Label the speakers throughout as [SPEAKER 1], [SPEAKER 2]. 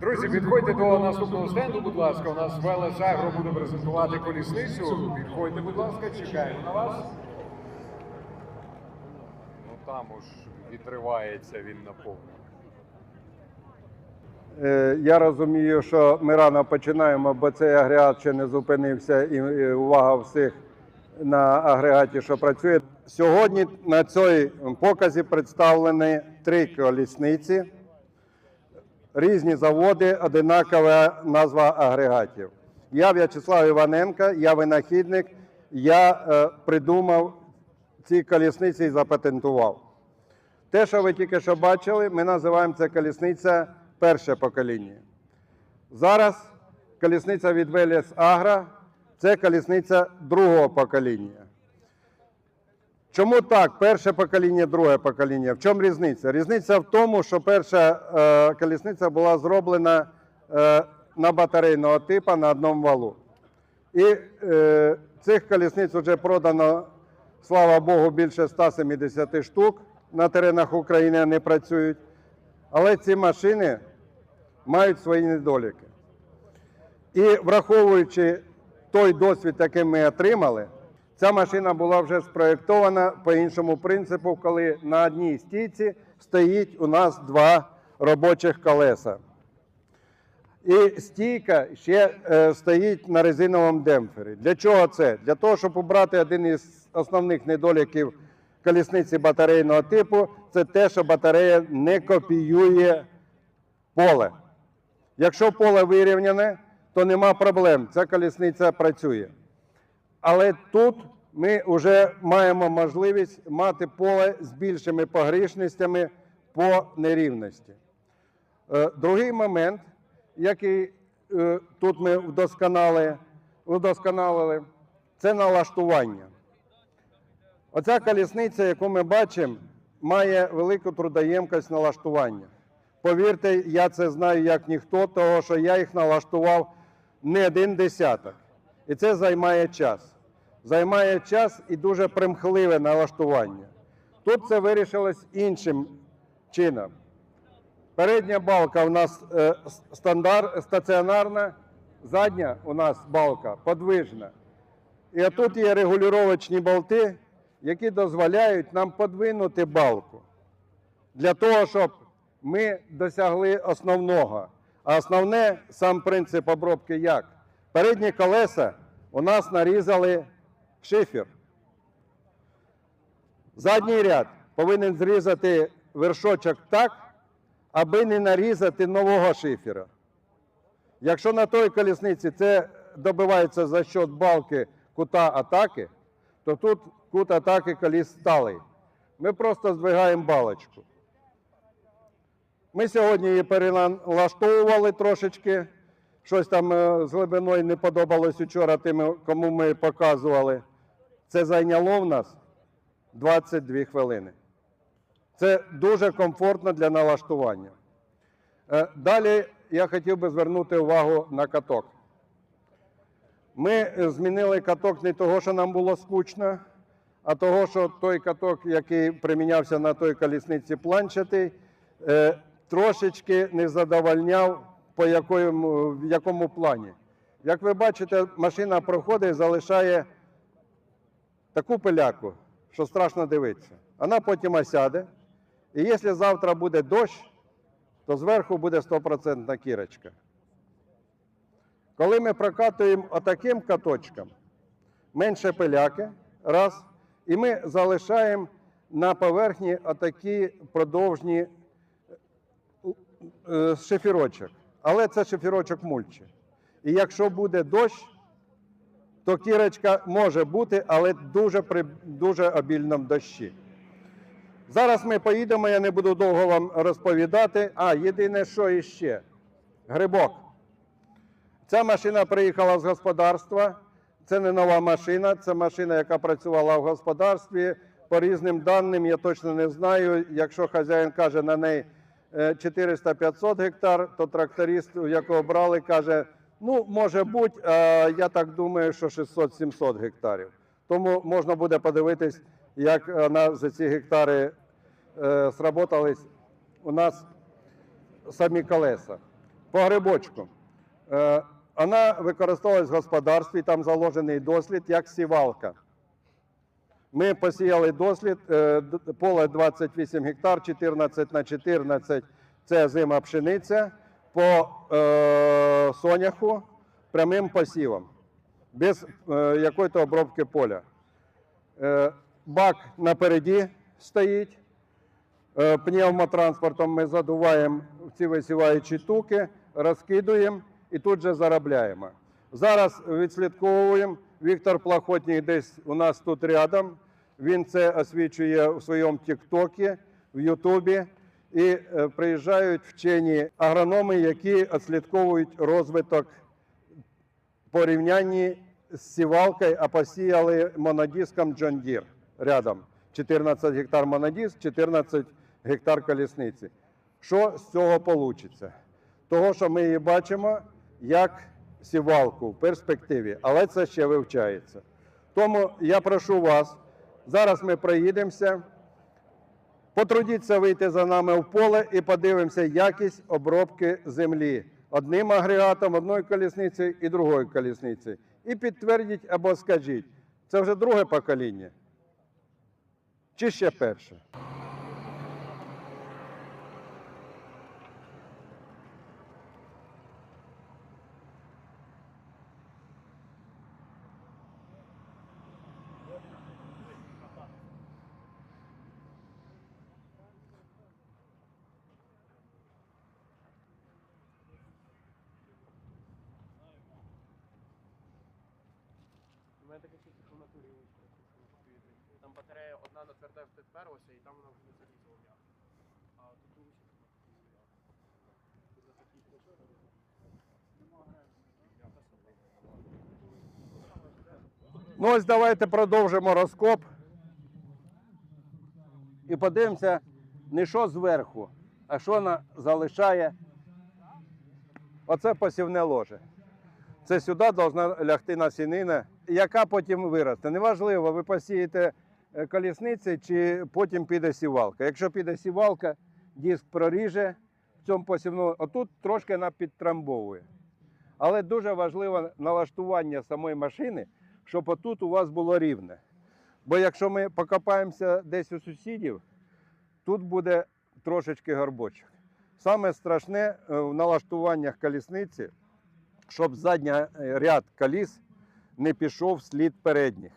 [SPEAKER 1] Друзі, підходьте до наступного стенду, будь ласка. У нас Велес Агро буде презентувати колісницю. Підходьте, будь ласка, чекаємо на вас. Ну там уж відривається він наповну.
[SPEAKER 2] Е, Я розумію, що ми рано починаємо, бо цей агрегат ще не зупинився, і і увага всіх на агрегаті, що працює. Сьогодні на цій показі представлені три колісниці, різні заводи, одинакова назва агрегатів. Я В'ячеслав Іваненко, я винахідник, я е, придумав ці колісниці і запатентував. Те, що ви тільки що бачили, ми називаємо це колісниця перше покоління. Зараз колісниця від Велес Агра це колісниця другого покоління. Чому так? Перше покоління, друге покоління. В чому різниця? Різниця в тому, що перша е, колісниця була зроблена е, на батарейного типу на одному валу. І е, цих колісниць вже продано, слава Богу, більше 170 штук на теренах України вони працюють. Але ці машини мають свої недоліки. І враховуючи той досвід, який ми отримали, ця машина була вже спроєктована по іншому принципу, коли на одній стійці стоїть у нас два робочих колеса. І стійка ще е, стоїть на резиновому демпфері. Для чого це? Для того, щоб убрати один із основних недоліків колісниці батарейного типу, це те, що батарея не копіює поле. Якщо поле вирівняне, то нема проблем. Ця колісниця працює. Але тут ми вже маємо можливість мати поле з більшими погрішностями по нерівності. Е, Другий момент, який е, тут ми вдосконали, вдосконалили, це налаштування. Оця колісниця, яку ми бачимо, має велику трудоємкость налаштування. Повірте, я це знаю як ніхто, тому що я їх налаштував не один десяток. І це займає час. Займає час і дуже примхливе налаштування. Тут це вирішилось іншим чином. Передня балка у нас е, стандар, стаціонарна, задня у нас балка подвижна. І отут є регулювачні болти, які дозволяють нам подвинути балку для того, щоб ми досягли основного. А основне сам принцип обробки як? Передні колеса у нас нарізали шифер. Задній ряд повинен зрізати вершочок так, аби не нарізати нового шифера. Якщо на той колісниці це добивається за счет балки кута атаки, то тут кут атаки коліс сталий. Ми просто здвигаємо балочку. Ми сьогодні її перелаштовували трошечки. Щось там е, з глибиною не подобалось вчора тим, кому ми показували. Це зайняло в нас 22 хвилини. Це дуже комфортно для налаштування. Е, Далі я хотів би звернути увагу на каток. Ми е, змінили каток не того, що нам було скучно, а того, що той каток, який примінявся на той колісниці планчатий, е, трошечки не задовольняв по якому, в якому плані. Як ви бачите, машина проходить і залишає таку пиляку, що страшно дивитися. Вона потім осяде. І якщо завтра буде дощ, то зверху буде 100% кірочка. Коли ми прокатуємо отаким каточком, менше пиляки, раз, і ми залишаємо на поверхні отакі продовжні е, шифірочок. Але це шифірочок мульчі. І якщо буде дощ, то кірочка може бути, але дуже при дуже обільному дощі. Зараз ми поїдемо, я не буду довго вам розповідати. А, єдине, що іще. Грибок. Ця машина приїхала з господарства. Це не нова машина, це машина, яка працювала в господарстві. По різним даним, я точно не знаю. Якщо хазяїн каже на неї 400-500 гектар, то тракторист, якого брали, каже, ну, може бути, а я так думаю, що 600-700 гектарів. Тому можна буде подивитись, як вона за ці гектари е, сработались у нас самі колеса. По грибочку. Е, Вона використовується в господарстві, там заложений дослід як сівалка. Ми посіяли дослід, е, поле 28 гектар, 14 на 14 це зима пшениця по е, соняху прямим посівом, без е, якоїсь обробки поля. Е, бак напереді стоїть. Е, Пневмотранспортом ми задуваємо ці висіваючі туки, розкидуємо і тут же заробляємо. Зараз відслідковуємо. Віктор Плахотній десь у нас тут рядом. Він це освічує у своєму Тіктокі, в Ютубі. І е, приїжджають вчені агрономи, які відслідковують розвиток порівнянні з сівалкою, а посіяли монодиском John Deere рядом. 14 гектар монодиск, 14 гектар колісниці. Що з цього вийде? Того, що ми її бачимо як сівалку в перспективі, але це ще вивчається. Тому я прошу вас, зараз ми проїдемося. Потрудіться вийти за нами в поле і подивимося якість обробки землі одним агрегатом, одною колісницею і другою колісницею. І підтвердіть або скажіть, це вже друге покоління? Чи ще перше?
[SPEAKER 3] Таке чисто по натурі вийшло. Там батарея одна на тверде підперлася, і там вона вже не залізла м'яко. А тут вийшло. Тут за такі причини.
[SPEAKER 2] Ну ось давайте продовжимо розкоп. І подивимося не що зверху, а що на, залишає. Оце посівне ложе. Це сюди повинна лягти насінина, яка потім виросте. Неважливо, ви посієте е, колісниці чи потім піде сівалка. Якщо піде сівалка, диск проріже в цьому посівному, отут трошки вона підтрамбовує. Але дуже важливо налаштування самої машини, щоб отут у вас було рівне. Бо якщо ми покопаємося десь у сусідів, тут буде трошечки горбочок. Саме страшне е, в налаштуваннях колісниці, щоб задній е, ряд коліс не пішов вслід передніх.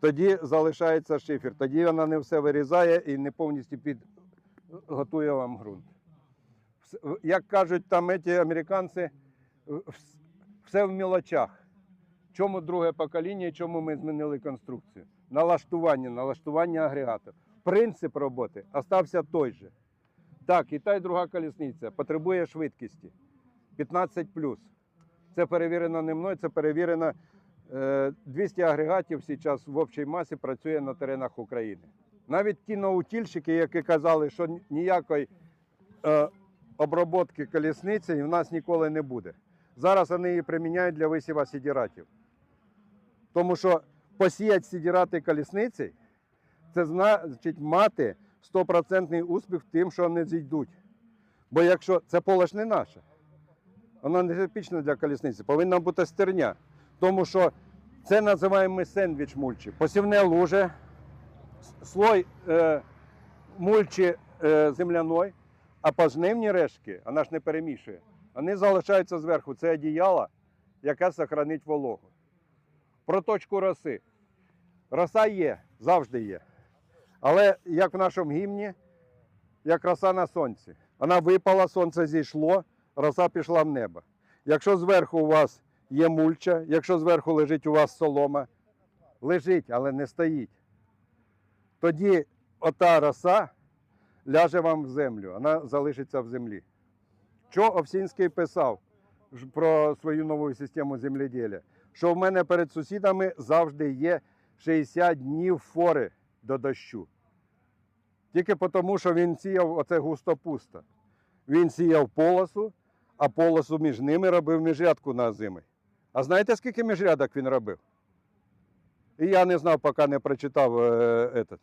[SPEAKER 2] Тоді залишається шифер, тоді вона не все вирізає і не повністю під... готує вам ґрунт. Як кажуть там ці американці, все в мілочах. Чому друге покоління і чому ми змінили конструкцію? Налаштування, налаштування агрегату. Принцип роботи остався той же. Так, і та й друга колісниця потребує швидкості 15 Це перевірено не мною, це перевірено 200 агрегатів зараз в общій масі працює на теренах України. Навіть ті наутільщики, які казали, що ніякої е, обробки колісниці в нас ніколи не буде. Зараз вони її приміняють для висіва сідіратів. Тому що посіяти сідірати колісниці це значить мати 100% успіх тим, що вони зійдуть. Бо якщо це поле ж не наше, воно не типічне для колісниці, повинна бути стерня. Тому що це називаємо ми сендвіч мульчі. Посівне луже, слой е, мульчі е, земляної, а пожнивні решки, вона ж не перемішує, вони залишаються зверху. Це одіяло, яке сохранить вологу. Проточку роси. Роса є, завжди є. Але як в нашому гімні, як роса на сонці. Вона випала, сонце зійшло, роса пішла в небо. Якщо зверху у вас є мульча, якщо зверху лежить у вас солома, лежить, але не стоїть. Тоді ота роса ляже вам в землю, вона залишиться в землі. Що Овсінський писав про свою нову систему земледілля? Що в мене перед сусідами завжди є 60 днів фори до дощу. Тільки тому, що він сіяв оце густо-пусто. Він сіяв полосу, а полосу між ними робив міжрядку на зими. А знаєте, скільки міжрядок він робив? І я не знав, поки не прочитав е, этот.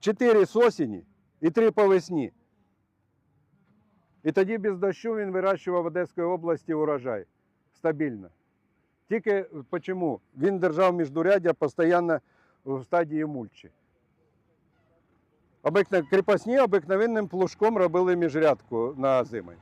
[SPEAKER 2] Чотири з осені і три по весні. І тоді без дощу він вирощував в Одеській області урожай стабільно. Тільки чому? Він держав міждуряддя постійно в стадії мульчі. Обикна... Кріпосні обикновенним плужком робили міжрядку на зими.